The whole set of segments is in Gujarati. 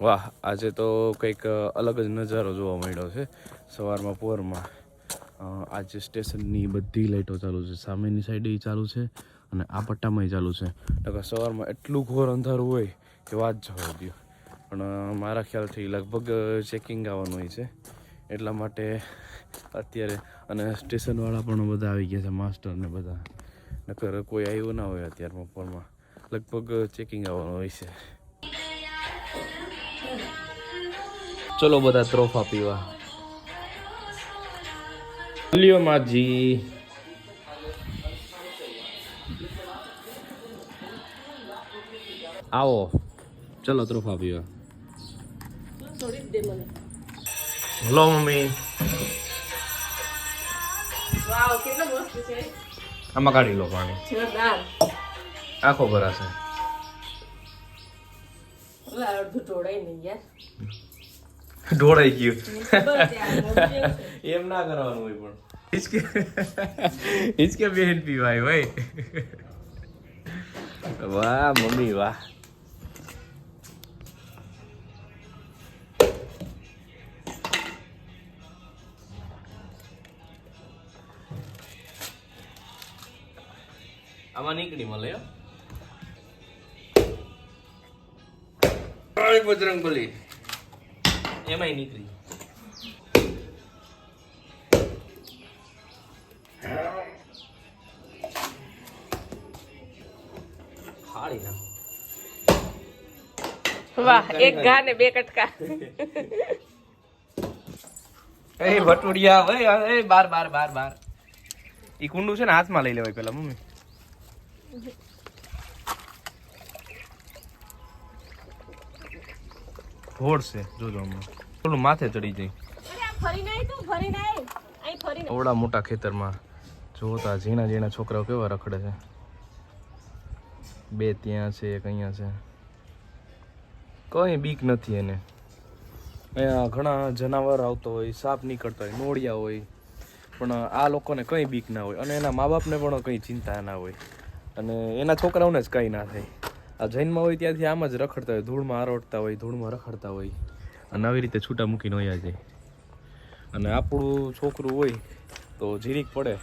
વાહ, આજે તો કંઈક અલગ જ નજારો જોવા મળ્યો છે. સવારમાં, પોરમાં આજે સ્ટેશનની બધી લાઇટો ચાલુ છે. સામેની સાઈડે એ ચાલુ છે અને આ પટ્ટામાંય ચાલુ છે. નકર સવારમાં એટલું ઘોર અંધારું હોય કે વાત જવા દો પણ મારા ખ્યાલથી લગભગ ચેકિંગ આવવાનું હોય છે. એટલા માટે અત્યારે, અને સ્ટેશનવાળા પણ બધા આવી ગયા છે, માસ્ટર ને બધા. નકર કોઈ આવ્યું ના હોય અત્યારમાં પોરમાં લગભગ ચેકિંગ આવવાનું હોય છે. ચલો બધા ત્રોફા પીવા. લ્યો માજી. આવો. ચલો ત્રોફા પીવા. Hello mummy. આમાં કાઢી લો પાણી. આખો ભરાશે. અડધું નહીં યાર. ઢોળાઈ ગયું. એમ ના કરવાનું હોય પણ હિચકે હિચકે બેન પીવાય ભાઈ વાહ મમ્મી વાહ આમાં નીકળી મળે હો. બજરંગ બલી એમાંય નીકળી નાખો. વાહ એક ઘા ને બે કટકા. એ ભટુડિયા ભાઈ એ બાર બાર બાર બાર. ઈ કુંડું છે ને હાથમાં લઈ લેવાય પેલા મમ્મી. ઢોળ છે જોજો હમણાં. થોડું માથે ચડી જાય. ઓવડા મોટા ખેતરમાં. જોતા ઝીણા ઝીણા છોકરાઓ કેવા રખડે છે. બે ત્યાં છે એક અહીંયા છે. કઈ બીક નથી એને. અહીંયા ઘણા જનાવર આવતો હોય સાપ નીકળતા હોય નોળિયા હોય. પણ આ લોકોને કંઈ બીક ના હોય. અને એના મા બાપને પણ કંઈ ચિંતા ના હોય. અને એના છોકરાઓને જ કંઈ ના થાય. આ જૈનમાં હોય ત્યાંથી આમ જ રખડતા હોય ધૂળમાં આરોટતા હોય ધૂળમાં રખડતા હોય. અને આવી રીતે છૂટા મૂકીને હોયા જાય. અને આપણું છોકરું હોય તો જીરીક પડે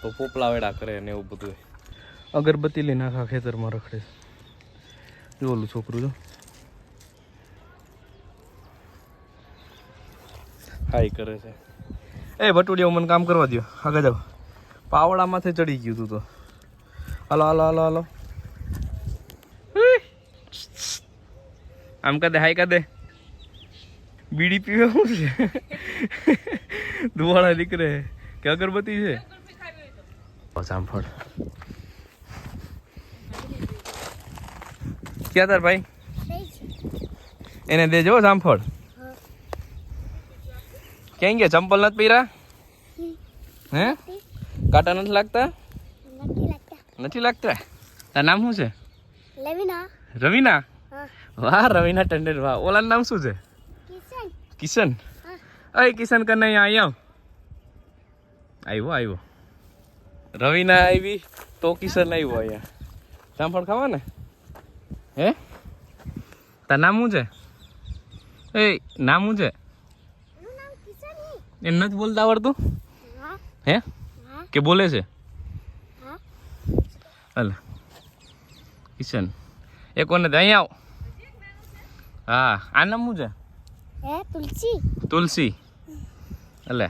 તો પોપલા વેડા કરે ને એવું બધું અગરબત્તી લઈને આખા ખેતરમાં રખડે. જો ઓલું છોકરું જો. હાય કરે છે. એ ભટુડિયા મને કામ કરવા દો આગળ જાઓ. પાવડામાંથી ચડી ગયું તું તો. હાલો હલો હલો હલો. આમ કદે હાય કદે. બીડી પીવે શું છે? ધુવાળા નીકળે. કે અગરબત્તી છે? જામફળ ક્યાં તાર ભાઈ? એને દેજો જામફળ ક્યાં કે ચંપલ નથી પહેર્યા? હે? કાંટા નથી લાગતા? નથી લાગતા? તાર નામ શું છે? રવિના? રવિના વાહ રવિના ટંડેલ. વાહ ઓલાનું નામ શું છે? કિશન? અય કિશન કનૈયા અહીંયા આવ આવ્યો આવ્યો રવિના આવી તો કિશન આવ્યો અહીંયા. જામફળ ખાવા ને હે? તાર નામ શું છે? એ નામ શું છે? એમ નથી બોલતા આવડતું? હા. કે બોલે છે? હા. હાલ. કિશન એ કોને અહીંયા આવ. હા આ નામ શું છે? હે તુલસી તુલસી એટલે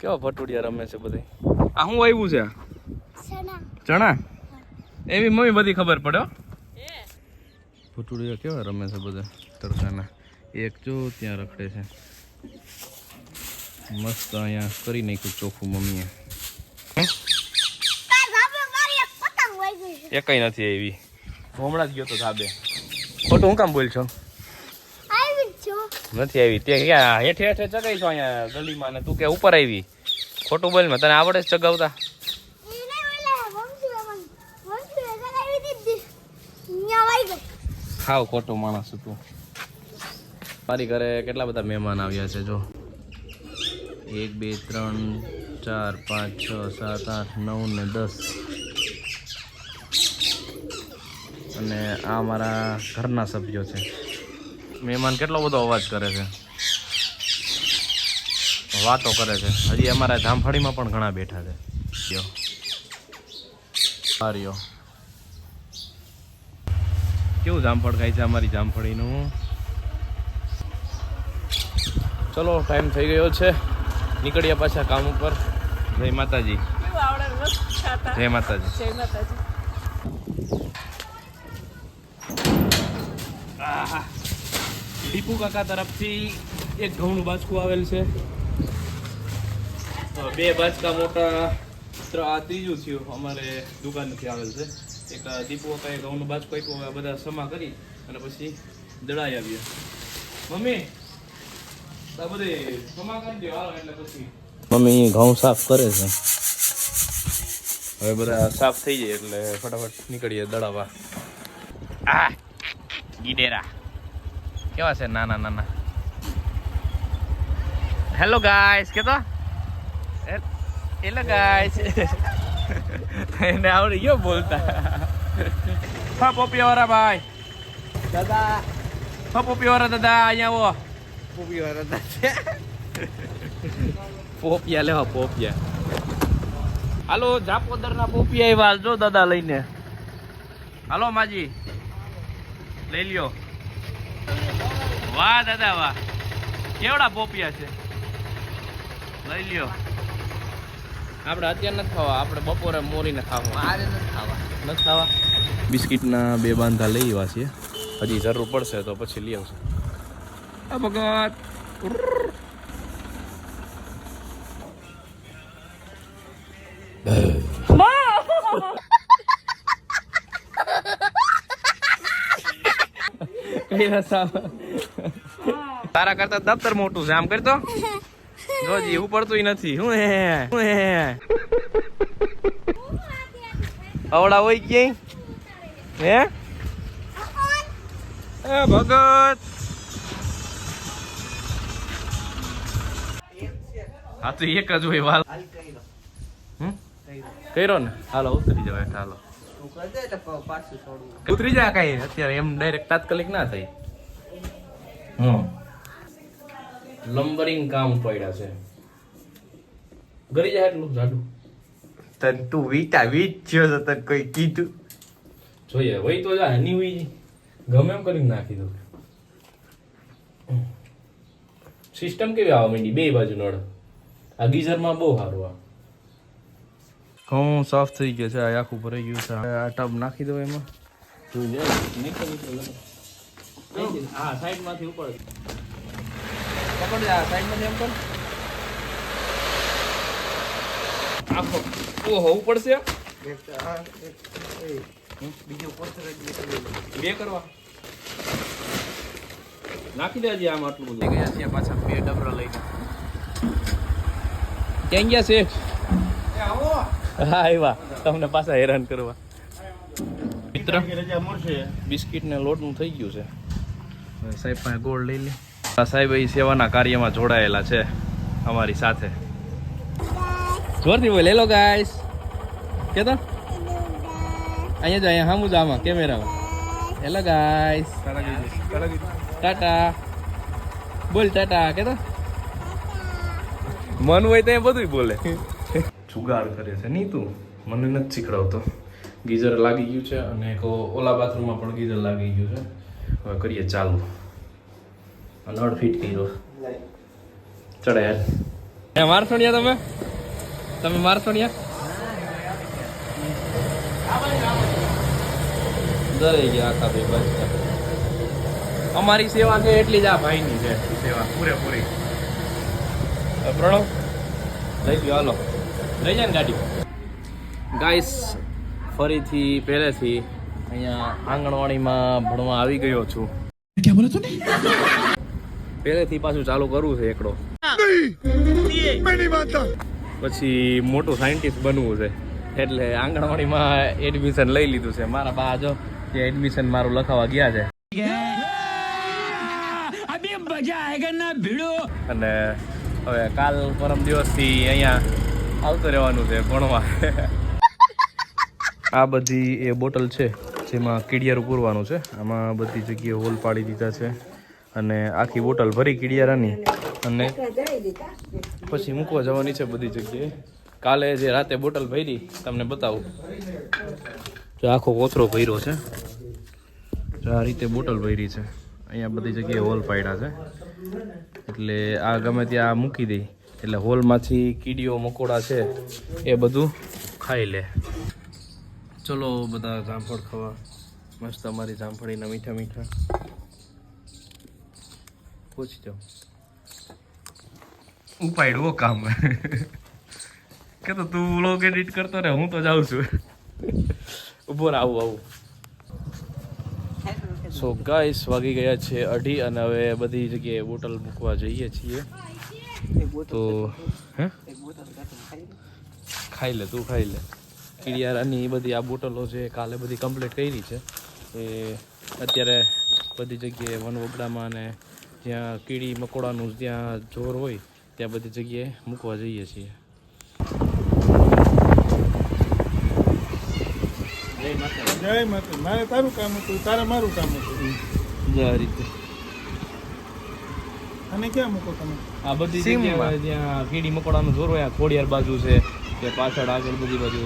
કેવા ભટુડિયા રમે છે બધે? આ શું આવ્યું છે? ચણા. એવી મમ્મી બધી ખબર પડે ભટુડિયા કેવા રમે છે બધા તડકાના? એક જો ત્યાં રખડે છે. મસ્ત અહીંયા કરી નાખ્યું ચોખ્ખું મમ્મીએ. એ કઈ નથી એવી હું હમણાં જ ગયો તો ધાબે. ખોટું હું કામ બોલ છો. નથી આવી. તે ક્યાં હેઠે હેઠે ચગાવી છો અહીંયા ગલીમાં ને તું કે ઉપર આવી. ખોટું બોલમાં તને આવડે છે ચગાવતા. ખાવ ખોટું માણસ તું. મારી ઘરે કેટલા બધા મહેમાન આવ્યા છે જો. એક બે ત્રણ ચાર પાંચ છ સાત આઠ નવ ને દસ. અને આ અમારા ઘરના સભ્યો છે. મહેમાન કેટલો બધો અવાજ કરે છે? વાતો કરે છે. હજી અમારા જામફળીમાં પણ ઘણા બેઠા છે. લ્યો. આ રહ્યો. કેવું જામફળ ખાય છે અમારી જામફળીનું? ચલો ટાઈમ થઈ ગયો છે. નીકળ્યા પાછા કામ ઉપર. જય માતાજી. જય માતાજી. જય માતાજી. ટીપુ કાકા તરફથી એક ઘઉંનું બાજકું આવેલ છે. બે બાજકા મોટા આ ત્રીજું થયું. અમારે દુકાનથી આવેલ છે. એક દીપુ કાકાએ ઘઉંનું બાજકું આપ્યું. બધા સમા કરી અને પછી દળાઈ આવીએ મમ્મી આ બધે સમા કરી દો હાલો એટલે પછી. મમ્મી ઘઉં સાફ કરે છે. હવે બધા સાફ થઈ જાય એટલે ફટાફટ નીકળીએ દળાવા આ ગીડેરા કેવા છે નાના નાના હેલો ગાઈસ કે તો હેલો ગાઈસ એને આવડી ગયો બોલતા હા પોપિયા વાળા ભાઈ દાદા હા પોપિયા વાળા દાદા અહીંયા આવો પૂપી વાળા દાદા પોપિયા લેવા પોપિયા હાલો જાપોદરના પોપિયા આવ્યા જો દાદા લઈને હાલો માજી લઈ લ્યો. વાહ દાદા વાહ. કેવડા પોપિયા છે? લઈ લ્યો. આપણે અત્યારે નથી ખાવા આપણે બપોરે મોરીને ખાવા મારે નથી ખાવા. નથી ખાવા? બિસ્કિટના બે બાંધા લઈ આવ્યા છીએ. હજી જરૂર પડશે તો પછી લઈ આવશે. આ ભગત તારા કરતા દફતર મોટું છે. આમ કરતો? જોજી પડતું નથી. હું હે? હું હે? અવડા હોય ક્યાંય? હે? એ ભગત! હા તો એક જ હોય વાલ? કર્યો ને? હાલો ઉતરી જવાય હાલો. ઉતરી જાય કઈ. અત્યારે એમ ડાયરેક્ટ તાત્કાલિક ના થાય. લંબરિંગ કામ પડ્યા છે. ગરી જાય એટલું જાડું. તન તું વીટા વીટ થયો તો તન કોઈ કીધું. જોઈએ વહી તો જા હની હોય ગમે એમ કરીને નાખી દઉં. સિસ્ટમ કેવી આવવા માંડી? બે બાજુ નળ. આ ગીઝરમાં બહુ સારું આ ઘઉં સાફ થઈ ગયા છે આ આખું ભરાઈ ગયું છે. આ ટબ નાખી દો એમાં. જોઈ લે નીકળી નીકળ હા સાઈડમાંથી ઉપર પકડ જા સાઈડમાંથી એમ કર. આખો. એક આ, બીજું. બે કરવા. નાખી દેજે આમ આટલું બધું. ગયા છે પાછા બે ડબરા લઈને ક્યાં ગયા છે? હા આવ્યા તમને પાછા હેરાન કરવા. મિત્ર બિસ્કિટ ને લોટનું થઈ ગયું છે. હવે સાહેબ પાસે ગોળ લઈ લે. સાહેબ એ સેવાના કાર્યમાં જોડાયેલા છે અમારી સાથે. જોરથી બોલ. હેલો ગાઈસ કે તો અહીંયા જ, અહીંયા સામું જ કેમેરામાં. હેલો ગાઈસ ટાટા બોલ ટાટા કે તો મન હોય તો એ બધું બોલે. જુગાડ કરે છે. નહીં તું મને નથી શીખડાવતો. ગીઝર લાગી ગયું છે અને એક ઓલા બાથરૂમમાં પણ ગીઝર લાગી ગયું છે. હવે કરીએ ચાલુ. નળ ફિટ કર્યો. ચડે યાર મારસોણિયા તમે? તમે મારસોણિયા દરે ગયા આખા ભાઈ બસ અમારી સેવા છે એટલી જ આ ભાઈની છે. સેવા પૂરેપૂરી. પ્રણવ? લઈ ગયો હાલો. લઈ જાય ને ગાડી. ગાઈસ ફરીથી પહેલેથી અહીંયા આંગણવાડીમાં ભણવા આવી ગયો છું. પહેલેથી પાછું ચાલુ કરવું છે એકડો. પછી મોટું સાયન્ટિસ્ટ બનવું છે. એટલે આંગણવાડીમાં એડમિશન લઈ લીધું છે. મારા બા જો કે એડમિશન મારું લખાવા ગયા છે. અને હવે કાલ પરમ દિવસથી અહીંયા આવતું રહેવાનું છે ભણવા. આ બધી એ બોટલ છે. પછી એમાં કીડિયારું પૂરવાનું છે. આમાં બધી જગ્યાએ હોલ પાડી દીધા છે અને આખી બોટલ ભરી કીડિયારાની અને પછી મૂકવા જવાની છે બધી જગ્યાએ. કાલે જે રાતે બોટલ ભરી, તમને બતાવું. જો આખો કોથરો ભર્યો છે. જો આ રીતે બોટલ ભરી છે. અહીંયા બધી જગ્યાએ હોલ પાડ્યા છે. એટલે આ ગમે ત્યાં મૂકી દઈ એટલે હોલમાંથી કીડીઓ મકોડા છે, એ બધું ખાઈ લે. ચલો બધા જામફળ ખાવા. મસ્ત અમારી જામફળીના મીઠા મીઠા. પૂછી જાઓ. ઉપાડવો કામ? કે તો તું વ્લોગ એડિટ કરતો રહે હું તો જાઉં છું. ઊભો રહે આવું આવું. સો ગાઈસ વાગી ગયા છે અઢી અને હવે બધી જગ્યાએ બોટલ મૂકવા જઈએ છીએ. તો હે? ખાઈ લે તું ખાઈ લે. કીડિયારાની એ બધી આ બોટલો છે કાલે બધી કમ્પ્લીટ કરી છે. એ અત્યારે બધી જગ્યાએ વનવગડામાં અને જ્યાં કીડી મકોડાનું જ્યાં જોર હોય ત્યાં બધી જગ્યાએ મૂકવા જઈએ છીએ. જય માતા મારે તારું કામ હતું તારે મારું કામ હતું. આ રીતે અને ક્યાં મૂકો તમે? આ બધી જગ્યાએ જ્યાં કીડી મકોડાનું જોર હોય આ ખોડિયાર બાજુ છે કે પાછળ આગળ બધી બાજુ.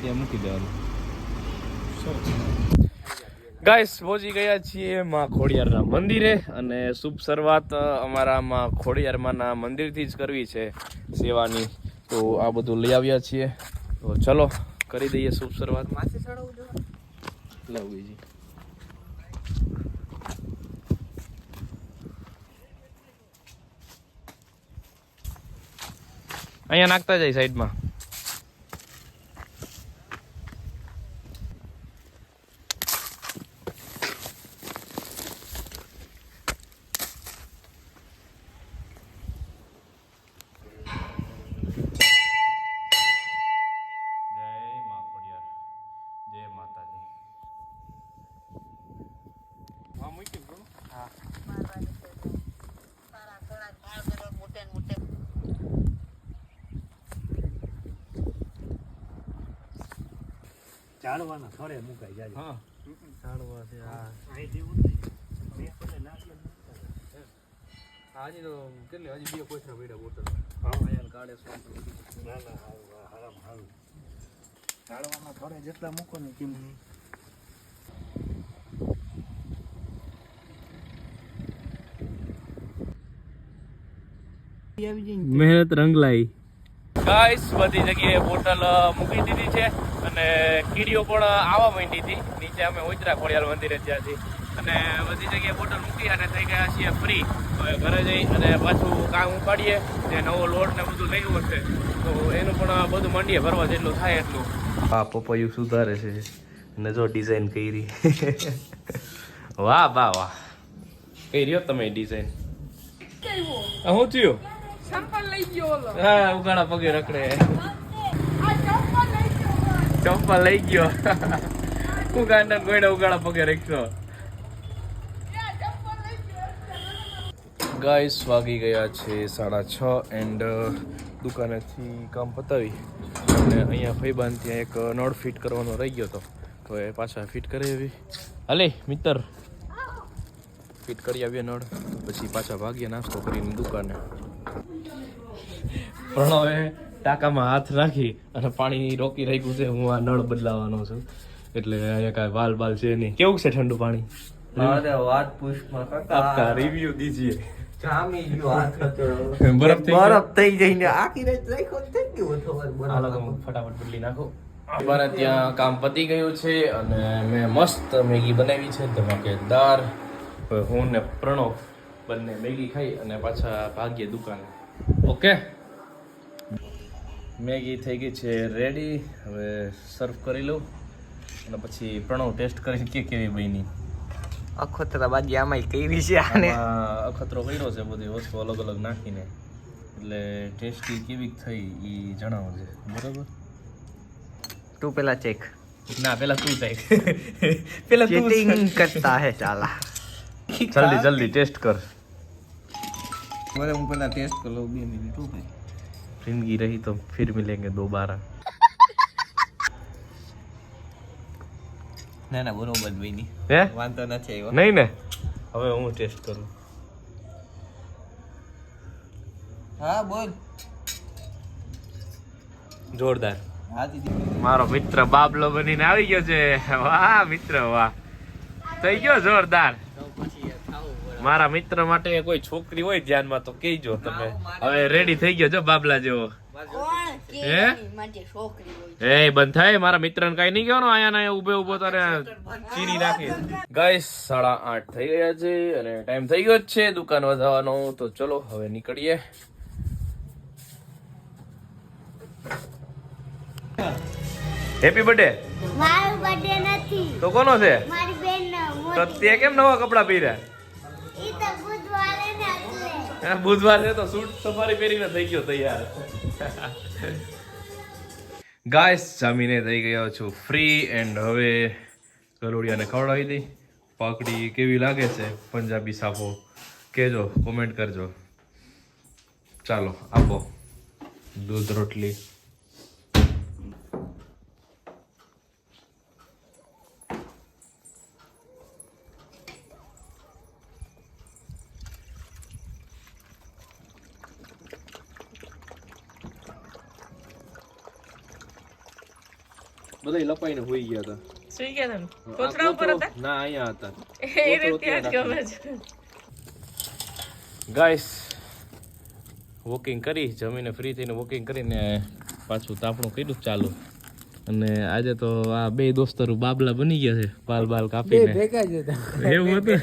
ત્યાં મૂકી દેવાનું. ગાઈસ પહોંચી ગયા છીએ માં ખોડિયારના મંદિરે અને શુભ શરૂઆત અમારા માં ખોડિયારમાંના મંદિરથી જ કરવી છે સેવાની. તો આ બધું લઈ આવ્યા છીએ. તો ચલો કરી દઈએ શુભ શરૂઆત. લાવ બીજી અહીંયા નાખતા જાય સાઈડમાં જય મા ખોડિયાર જય માતાજી હા મૂકી દો હા ઝાડવાના સ્થળે મુકાઈ જાય. હા. ઝાડવા છે હા. હજી તો કેટલી હજી બે કોથરા પડ્યા બોટલ હા. અહીંયા કાઢે ના ના હા, હારામ હારું. ઝાડવાના થડે જેટલા મૂકો ને કેમ મહેનત રંગ લાઈ ગાઈસ બધી જગ્યાએ બોટલ મૂકી દીધી છે. અને કીડીઓ પણ આવવા માંડી હતી. નીચે અમે ઉતરા ખોડિયાલ મંદિરે ત્યાંથી અને બધી જગ્યાએ બોટલ મૂકી અને થઈ ગયા છીએ ફ્રી હવે ઘરે જઈ અને પાછું કામ ઉપાડીએ. જે નવો લોટ ને બધું લેવું હશે તો એનું પણ બધું મંડીએ ભરવા જેટલું થાય એટલું. હા પપૈયું સુધારે છે. ને જો ડિઝાઇન કરી. વાહ વાહ વાહ. કઈ રહ્યો તમે ડિઝાઇન હું થયું? સંપલ લઈ ગયો હા ઉગાડા પગે રખડે. ચંપલ લઈ ગયો. ચંપલ ઉગાડા ગોયડા ઉગાડા પગે રાખશો ગાઈસ વાગી ગયા છે સાડા છ એન્ડ દુકાનેથી કામ પતાવી. અને અહીંયા ફઈબાન ત્યાં એક નળ ફિટ કરવાનો રહી ગયો હતો તો એ પાછા ફિટ કરી આવી. હાલે, મિત્ર. ફિટ કરી આવીએ નળ. પછી પાછા ભાગ્યા નાસ્તો કરીને દુકાને. પ્રણવે ટાંકામાં હાથ રાખી અને પાણી રોકી રાખ્યું છે. હું આ નળ બદલાવાનો છું. એટલે અહીંયા કાંઈ વાલ બાલ છે નહીં. કેવું છે ઠંડુ પાણી? વાત પુષ્પમાં કાકા. રિવ્યુ દીજીએ. બરફ થઈ? જઈને આખી રાત રાખ્યો થઈ ગયો હતો હાલો તો હું ફટાફટ બદલી નાખો. અમારે ત્યાં કામ પતી ગયું છે અને મેં મસ્ત મેગી બનાવી છે. ધમાકેદાર હું ને પ્રણવ બંને મેગી ખાઈ અને પાછા ભાગ્ય દુકાને. ઓકે મેગી થઈ ગઈ છે રેડી હવે સર્વ કરી લઉં. અને પછી પ્રણવ ટેસ્ટ કરીને કે કેવી બની. અખતરા બાજી આમાં કરી છે આને. અખતરો કર્યો છે બધી વસ્તુ અલગ અલગ નાખીને. એટલે ટેસ્ટી કેવી થઈ એ જણાવજે. બરાબર? તું પેલા ચેક ના પેલા તું થાય પેલા તું ચીટિંગ કરતા હે ચાલા. જલ્દી જલ્દી ટેસ્ટ કર. મને હું પેલા ટેસ્ટ કરી લઉં બે મિનિટ હો ભાઈ જિંદગી રહી તો फिर मिलेंगे दोबारा ના ના બરોબર બની હે વાંધો નથી આવ્યો નહીં ને હવે હું ટેસ્ટ કરું હા બોલ જોરદાર હા દીદી મારો મિત્ર બાબલો બનીને આવી ગયો છે વાહ મિત્ર વાહ થઈ ગયો જોરદાર તો પછી ખાવું પડે મારા મિત્ર માટે કોઈ છોકરી હોય ધ્યાનમાં તો કહેજો તમે. હવે રેડી થઈ ગયો છો બાબલા જેવો? હે? બંધ થાય મારા મિત્રને કઈ નહીં કહેવાનું આયા ના ઉભે ઊભો તારે ચીરી નાખી. ગાઈસ સાડા આઠ થઈ ગયા છે અને ટાઈમ થઈ ગયો જ છે દુકાન વધારવાનો તો ચલો હવે નીકળીએ. હેપી બર્થડે મારો બર્થડે નથી. તો કોનો છે? મારી બેન તો તે કેમ નવા કપડા પહેર્યા? હા, બુધવારે તો સૂટ સફારી પહેરીને થઈ ગયો તૈયાર. ગાય જામીને થઈ ગયો છું ફ્રી એન્ડ હવે ગલોડિયાને ખવડાવી દઈ. પાકડી કેવી લાગે છે? પંજાબી સાફો. કહેજો કોમેન્ટ કરજો. ચાલો આપો. દૂધ રોટલી. બધા લપાઈને હોઈ ગયા હતા. સુઈ ગયા તમે આ ઉપર હતા? ના અહીંયા હતા. એ રીતે જ ગમે છે. ગાઈસ વોકિંગ કરી જમીને ફ્રી થઈને વોકિંગ કરીને પાછું તાપણું કર્યું ચાલુ. અને આજે તો આ બે દોસ્તરો બાબલા બની ગયા છે બાલ બાલ કાપીને. એવું હતું?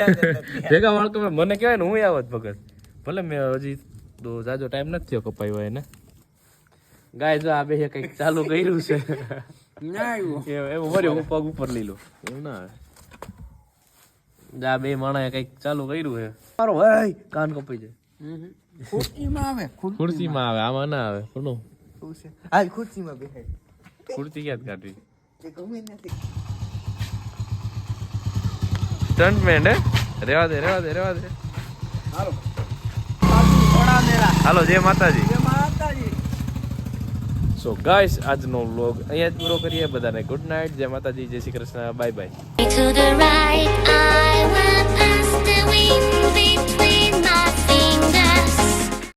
ભેગા વાળ મને કહેવાય ને હું આવત ભગત. ભલે મેં હજી તો જાજો ટાઈમ નથી થયો કપાયો એને ગાય જો આ બે કંઈક ચાલુ કર્યું છે. એવું એવું વર્યો પગ ઉપર લઈ લો એવું ના આવે આ બે માણસે કંઈક ચાલુ કર્યું છે. મારો ભાઈ કાન કપાઈ જાય. ખુરશીમાં આવે ખુરશીમાં. આવે આમાં ના આવે. કોનો? હાલ ખુરશીમાં બેસે ખુરશી ક્યાં કાઢવી? તે ગમે નથી સ્ટન્ટમેન હે? રેવા દે રેવા દે રેવા દે. હાલો. જય માતાજી. સો ગાઈસ આજનો વ્લોગ અહીંયા જ પૂરો કરીએ. બધાને ગુડ નાઇટ જય માતાજી. જય શ્રી કૃષ્ણ. Bye bye